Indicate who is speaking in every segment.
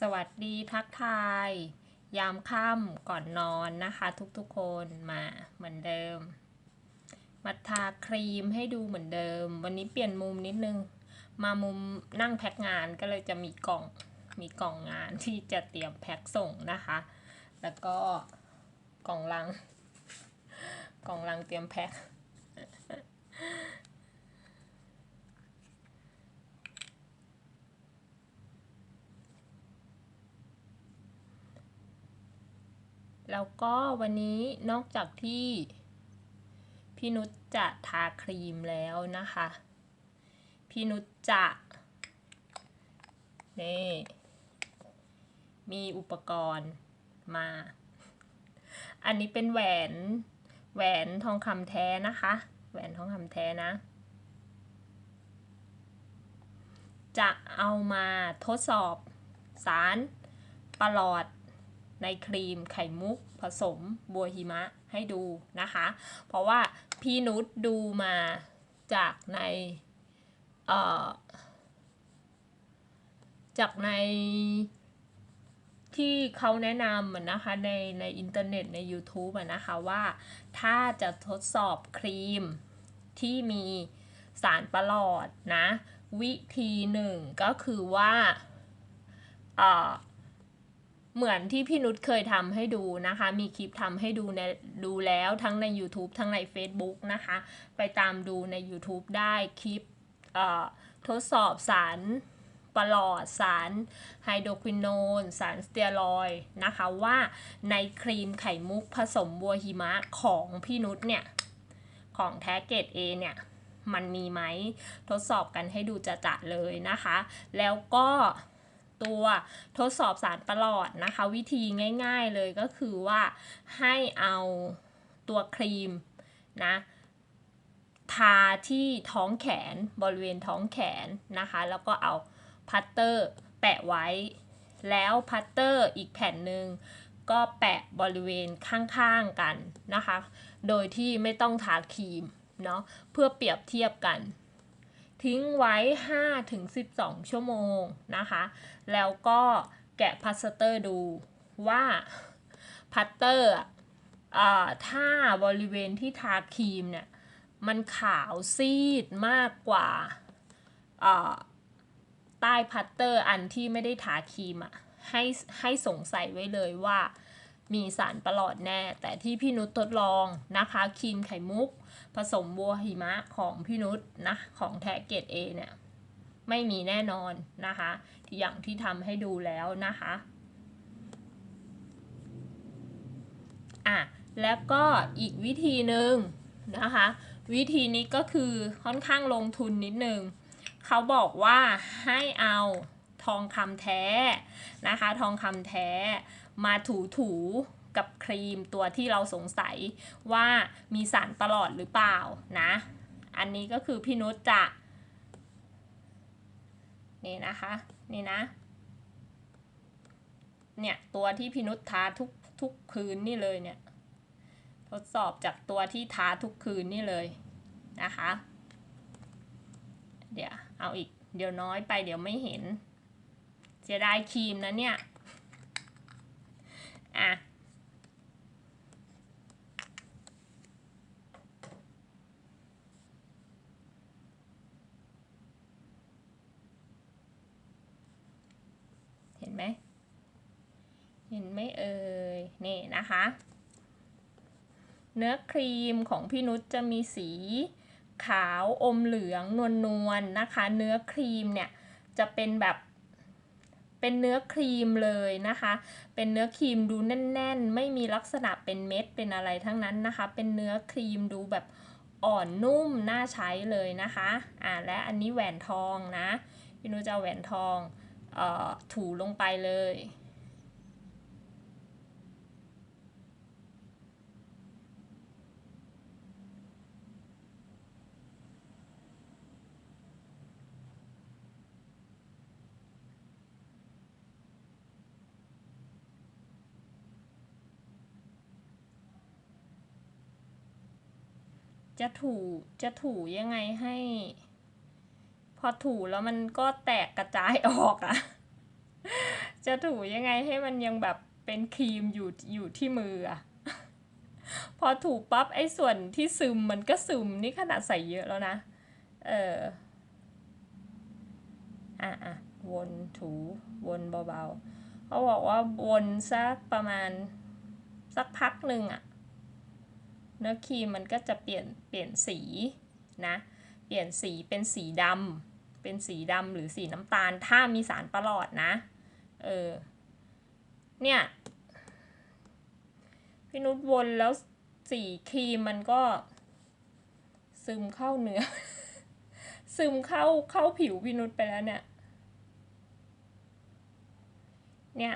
Speaker 1: สวัสดีทักทาย ยามค่ำก่อนนอนนะคะ ทุกๆคนมาเหมือนเดิม มาทาครีมให้ดูเหมือนเดิม วันนี้เปลี่ยนมุมนิดนึง มามุมนั่งแพ็คงานก็เลยจะมีกล่องมีกล่องงานที่จะเตรียมแพ็คส่งนะคะ แล้วก็กล่องลัง กล่องลังเตรียมแพ็ค แล้วก็วันนี้นอกจากที่พี่นุชจะทาครีมแล้วนะคะ พี่นุชจะนี่มีอุปกรณ์มา อันนี้เป็นแหวนแหวนทองคำแท้นะคะ แหวนทองคำแท้นะ จะเอามาทดสอบสารประหลอด ในครีมไข่มุก ผสมบัวหิมะให้ดูนะคะ เพราะว่าพี่นุชดูมาจากในเอ่อจากในที่เขาแนะนำอะนะคะในในอินเทอร์เน็ตใน YouTube นะคะว่าถ้าจะทดสอบครีมที่มีสารประหลอดนะ วิธีหนึ่งก็คือว่า เหมือนที่พี่นุชเคยทำให้ดูนะคะ มีคลิปทำให้ดูในดูแล้วทั้งใน YouTube ทั้งใน Facebook นะคะ ไปตามดูใน YouTube ได้คลิปทดสอบสารประหลอดสารไฮโดรควินโนน สารสเตียรอยนะคะว่าในครีมไข่มุกผสมบัวหิมะของพี่นุชเนี่ย ของแท็กเกตเอเนี่ยมันมีไหมทดสอบกันให้ดูจะจะเลยนะคะ แล้วก็ ตัวทดสอบสารประหลอดนะคะ วิธีง่ายๆเลยก็คือว่าให้เอาตัวครีมนะทาที่ท้องแขนบริเวณท้องแขนนะคะ แล้วก็เอาพัตเตอร์แปะไว้ แล้วพัตเตอร์อีกแผ่นหนึ่งก็แปะบริเวณข้างๆกันนะคะ โดยที่ไม่ต้องทาครีมเนาะเพื่อเปรียบเทียบกัน ทิ้งไว้ 5-12 ชั่วโมงนะคะ แล้วก็แกะพัสเตอร์ดูว่าพัตเตอร์ถ้าบริเวณที่ทาครีมเนี่ย มันขาวซีดมากกว่าใต้พัตเตอร์อันที่ไม่ได้ทาครีมอะให้ให้สงสัยไว้เลยว่า มีสารประหลอดแน่ แต่ที่พี่นุชทดลองนะคะครีมไข่มุก ผสมบัวหิมะของพี่นุชนะของแทกเกตเอเนี่ยไม่มีแน่นอนนะคะอย่างที่ทำให้ดูแล้วนะคะอะแล้วก็อีกวิธีหนึ่งนะคะ วิธีนี้ก็คือค่อนข้างลงทุนนิดนึงเขาบอกว่าให้เอา ทองคำแท้นะคะ ทองคำแท้มาถูถูกับครีมตัวที่เราสงสัยว่ามีสารประหลอดหรือเปล่านะ อันนี้ก็คือพี่นุชจะนี่นะคะนี่นะเนี่ยตัวที่พี่นุชทาทุกทุกคืนนี่เลยเนี่ยทดสอบจากตัวที่ทาทุกคืนนี่เลยนะคะ เดี๋ยวเอาอีกเดี๋ยวน้อยไปเดี๋ยวไม่เห็น จะได้ครีมนะเนี่ย อะ เห็นไหม เห็นไหมเอ่ย นี่นะคะ เนื้อครีมของพี่นุชจะมีสีขาวอมเหลืองนวลนนะคะ เนื้อครีมเนี่ยจะเป็นแบบ เป็นเนื้อครีมเลยนะคะ เป็นเนื้อครีมดูแน่น ๆ ไม่มีลักษณะเป็นเม็ดเป็นอะไรทั้งนั้นนะคะ เป็นเนื้อครีมดูแบบอ่อนนุ่มน่าใช้เลยนะคะอ่าและอันนี้แหวนทองนะพี่นุจะแหวนทองออถูลงไปเลย จะถูจะถูยังไงให้ พอถูแล้วมันก็แตกกระจายออกอะจะถูยังไงให้มันยังแบบเป็นครีมอยู่อยู่ที่มืออะพอถูปั๊บไอ้ส่วนที่ซึมมันก็ซึมนี่ขนาดใส่เยอะแล้วนะ เอออะอะวนถูวนเบาๆเขาบอกว่าวนสักประมาณสักพักหนึ่งอะ เนื้อครีมมันก็จะเปลี่ยนเปลี่ยนสีนะเปลี่ยนสีเป็นสีดำเป็นสีดำหรือสีน้ำตาล ถ้ามีสารประหลอดนะเออเนี่ยพี่นุชวนแล้วสีครีมมันก็ ซึมเข้าเนื้อ ซึมเข้าเข้าผิวพี่นุชไปแล้วเนี่ยเนี่ย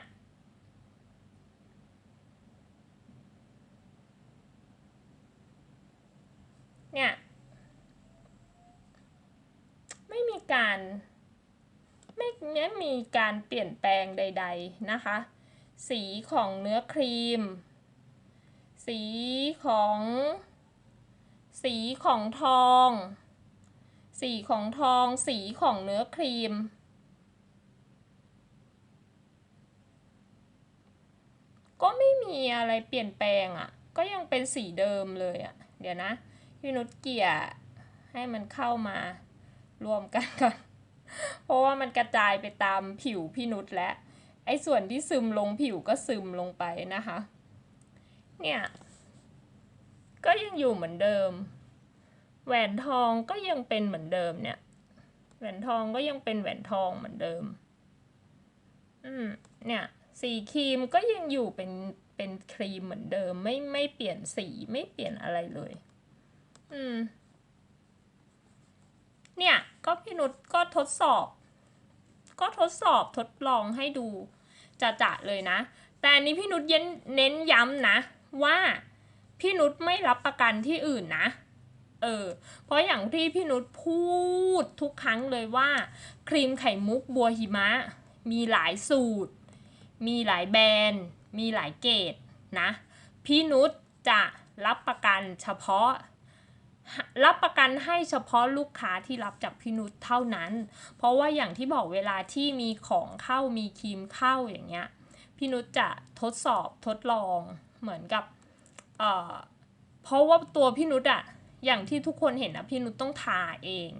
Speaker 1: เนี่ย ไม่มีการไม่ไม่มีการเปลี่ยนแปลงใด ๆนะคะ สีของเนื้อครีม สีของ สีของทอง สีของทอง สีของเนื้อครีมก็ไม่มีอะไรเปลี่ยนแปลงอะ่ะ ก็ยังเป็นสีเดิมเลยอะ่ะ เดี๋ยวนะ พี่นุชเกี่ยให้มันเข้ามารวมกันก่อน เพราะว่ามันกระจายไปตามผิวพี่นุชและ ไอ้ส่วนที่ซึมลงผิวก็ซึมลงไปนะคะ เนี่ย ก็ยังอยู่เหมือนเดิม แหวนทองก็ยังเป็นเหมือนเดิมเนี่ย แหวนทองก็ยังเป็นแหวนทองเหมือนเดิม อืม เนี่ย สีครีมก็ยังอยู่เป็นเป็นครีมเหมือนเดิม ไม่ไม่เปลี่ยนสีไม่เปลี่ยนอะไรเลย อืม เนี่ย ก็พี่นุชก็ทดสอบ ก็ทดสอบทดลองให้ดูจะจะเลยนะ แต่อันนี้พี่นุชเย็นเน้นย้ำนะ ว่าพี่นุชไม่รับประกันที่อื่นนะ เออ เพราะอย่างที่พี่นุชพูดทุกครั้งเลยว่า ครีมไข่มุกบัวหิมะ มีหลายสูตร มีหลายแบรนด์ มีหลายเกรดนะ พี่นุชจะรับประกันเฉพาะ รับประกันให้เฉพาะลูกค้าที่รับจากพี่นุชเท่านั้น เพราะว่าอย่างที่บอกเวลาที่มีของเข้ามีครีมเข้าอย่างเงี้ยพี่นุชจะทดสอบทดลองเหมือนกับเอ่อเพราะว่าตัวพี่นุชอะอย่างที่ทุกคนเห็นนะพี่นุชต้องทาเอง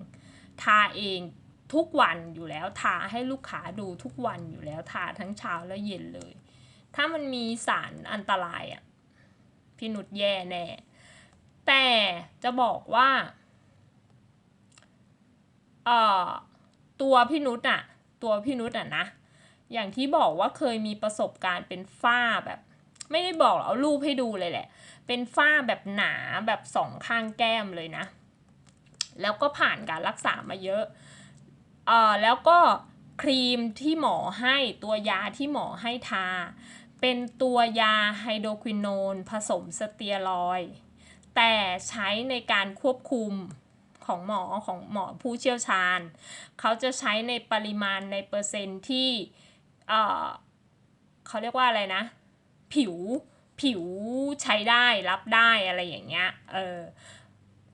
Speaker 1: ทาเองทุกวันอยู่แล้วทาให้ลูกค้าดูทุกวันอยู่แล้วทาทั้งเช้าและเย็นเลย ถ้ามันมีสารอันตรายอะพี่นุชแย่แน่ แต่จะบอกว่าเอ่อตัวพี่นุชอะตัวพี่นุชอะนะ อย่างที่บอกว่าเคยมีประสบการณ์เป็นฝ้าแบบ ไม่ได้บอกเอารูปให้ดูเลยแหละ เป็นฝ้าแบบหนาแบบสองข้างแก้มเลยนะ แล้วก็ผ่านการรักษามาเยอะเอ่อแล้วก็ครีมที่หมอให้ตัวยาที่หมอให้ทา เป็นตัวยาไฮโดรควินโนนผสมสเตียรอยด์ แต่ใช้ในการควบคุมของหมอของหมอผู้เชี่ยวชาญ เขาจะใช้ในปริมาณในเปอร์เซ็นต์ที่เอ่อเขาเรียกว่าอะไรนะ ผิวผิวใช้ได้รับได้อะไรอย่างเงี้ยเออ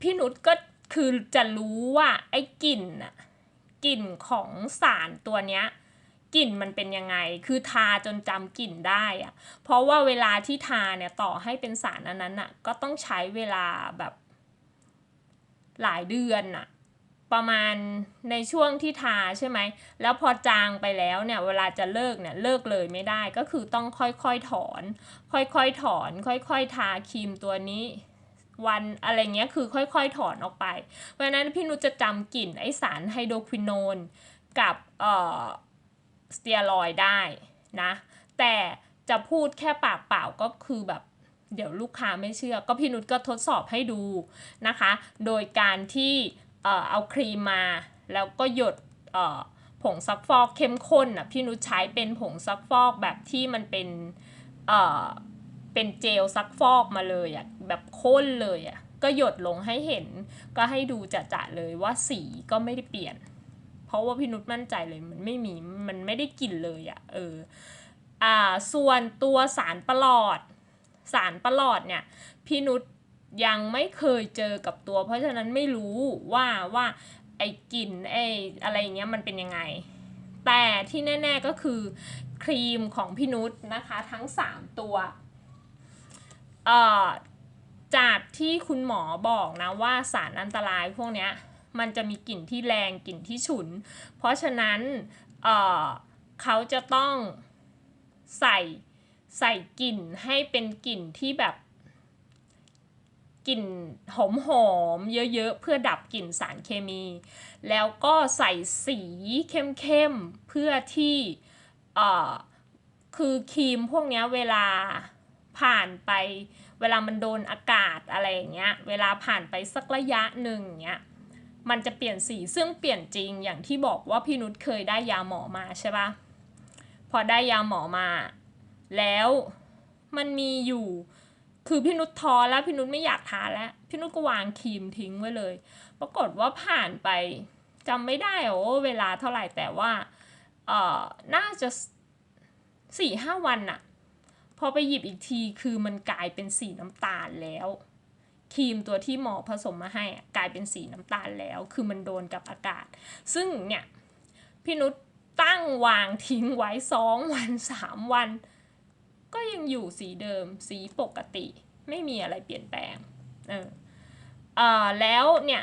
Speaker 1: พี่นุชก็คือจะรู้ว่าไอ้กลิ่นอะกลิ่นของสารตัวเนี้ย กลิ่นมันเป็นยังไง คือทาจนจำกลิ่นได้อะเพราะว่าเวลาที่ทาเนี่ยต่อให้เป็นสารอันนั้นอะก็ต้องใช้เวลาแบบหลายเดือนอะประมาณในช่วงที่ทาใช่ไหม แล้วพอจางไปแล้วเนี่ยเวลาจะเลิกเนี่ยเลิกเลยไม่ได้ก็คือต้องค่อยๆถอน ค่อยๆถอน ค่อยๆทาครีมตัวนี้วันอะไรเงี้ยคือค่อยๆถอนออกไป เพราะฉะนั้นพี่นุชจะจำกลิ่นไอสารไฮโดรควินโนนกับเอ่อ สเตียรอยได้นะ แต่จะพูดแค่ปากเปล่าก็คือแบบเดี๋ยวลูกค้าไม่เชื่อ ก็พี่นุชก็ทดสอบให้ดูนะคะ โดยการที่เอ่อเอาครีมมา แล้วก็หยดเอ่อผงซักฟอกเข้มข้นอะพี่นุชใช้เป็นผงซักฟอกแบบที่มันเป็นเอ่อเป็นเจลซักฟอกมาเลยอะแบบข้นเลยอะก็หยดลงให้เห็นก็ให้ดูจะๆเลยว่าสีก็ไม่ได้เปลี่ยน ราะว่าพี่นุชมั่นใจเลยมันไม่มีมันไม่ได้กลิ่นเลยอะ่ะเอออ่าส่วนตัวสารประหลอด สารประหลอดเนี่ยพี่นุชยังไม่เคยเจอกับตัว เพราะฉะนั้นไม่รู้ว่าว่าไอ้กลิ่นไอ้อะไรเงี้ยมันเป็นยังไง แต่ที่แน่ ๆก็คือครีมของพี่นุชนะคะทั้ง 3 ตัวเอ่อจากที่คุณหมอบอกนะว่าสารอันตรายพวกเนี้ย มันจะมีกลิ่นที่แรงกลิ่นที่ฉุน เพราะฉะนั้นเเขาจะต้องใส่ใส่กลิ่นให้เป็นกลิ่นที่แบบกลิ่นหอมหอมๆเยอะๆ เพื่อดับกลิ่นสารเคมี แล้วก็ใส่สีเข้มๆ เพื่อที่เออคือครีมพวกเนี้ยเวลาผ่านไป เวลามันโดนอากาศอะไรอย่างเงี้ย เวลาผ่านไปสักระยะหนึ่งเงี้ย มันจะเปลี่ยนสีซึ่งเปลี่ยนจริงอย่างที่บอกว่าพี่นุชเคยได้ยาหมอมาใช่ปะพอได้ยาหมอมา แล้วมันมีอยู่ คือพี่นุชท้อแล้วพี่นุชไม่อยากทาแล้วพี่นุชก็วางครีมทิ้งไว้เลย ปรากฏว่าผ่านไปจำไม่ได้โอ้เวลาเท่าไหร่แต่ว่าเอ่อน่าจะสี่ห้าวันอะพอไปหยิบอีกทีคือมันกลายเป็นสีน้ำตาลแล้ว ครีมตัวที่หมอผสมมาให้อะกลายเป็นสีน้ำตาลแล้ว คือมันโดนกับอากาศ ซึ่งเนี่ยพี่นุชตั้งวางทิ้งไว้สองวันสามวัน ก็ยังอยู่สีเดิมสีปกติ ไม่มีอะไรเปลี่ยนแปลงเออเออแล้วเนี่ย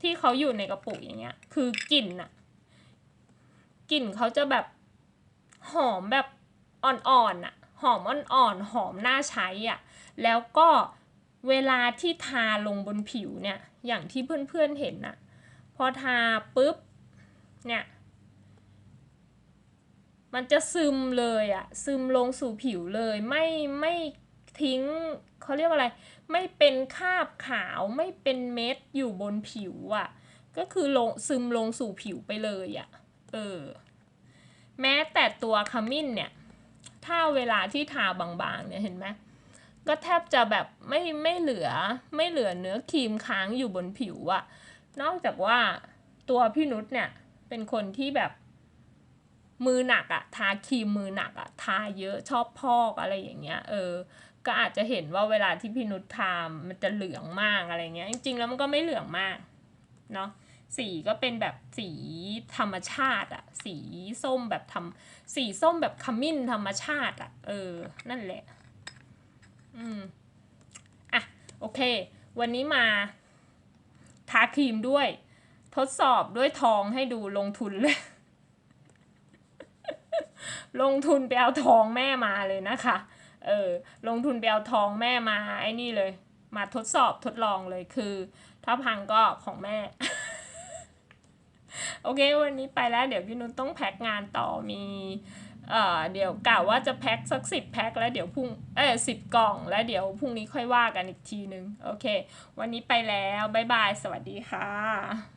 Speaker 1: ที่เขาอยู่ในกระปุกอย่างเงี้ย คือกลิ่นอะกลิ่นเขาจะแบบหอมแบบอ่อนๆอะหอมอ่อนๆหอมน่าใช้อะแล้วก็ เวลาที่ทาลงบนผิวเนี่ยอย่างที่เพื่อนๆเห็นอะพอทาปุ๊บเนี่ยมันจะซึมเลยอะซึมลงสู่ผิวเลยไม่ไม่ทิ้งเขาเรียกว่าอะไร ไม่เป็นคราบขาวไม่เป็นเม็ดอยู่บนผิวอะ่ะ ก็คือลงซึมลงสู่ผิวไปเลยอะ่ะเออแม้แต่ตัวขมิ้นเนี่ย ถ้าเวลาที่ทาบางๆเนี่ยเห็นไหม ก็แทบจะแบบไม่ไม่เหลือไม่เหลือเนื้อครีมค้างอยู่บนผิวอะนอกจากว่าตัวพี่นุชเนี่ยเป็นคนที่แบบมือหนักอะทาครีมมือหนักอะทาเยอะชอบพอกอะไรอย่างเงี้ยเออ ก็อาจจะเห็นว่าเวลาที่พี่นุชทามันจะเหลืองมากอะไรเงี้ยจริงๆแล้วมันก็ไม่เหลืองมากเนาะสีก็เป็นแบบสีธรรมชาติอะสีส้มแบบทำสีส้มแบบขมิ้นธรรมชาติอะเออ นั่นแหละ อืมอะโอเค วันนี้มาทาครีมด้วย ทดสอบด้วยทองให้ดูลงทุนเลย ลงทุนไปเอาทองแม่มาเลยนะคะ เออ ลงทุนไปเอาทองแม่มาไอ้นี่เลย มาทดสอบทดลองเลยคือ ถ้าพังก็ของแม่ โอเค วันนี้ไปแล้ว เดี๋ยวพี่นุชต้องแพ็คงานต่อมี เอ่อเดี๋ยวกะว่าจะแพ็คสักสิบแพ็คแล้วเดี๋ยวพรุ่งเออสิบกล่อง แล้วเดี๋ยวพรุ่งนี้ค่อยว่ากันอีกทีนึง โอเค วันนี้ไปแล้ว บ๊ายบาย สวัสดีค่ะ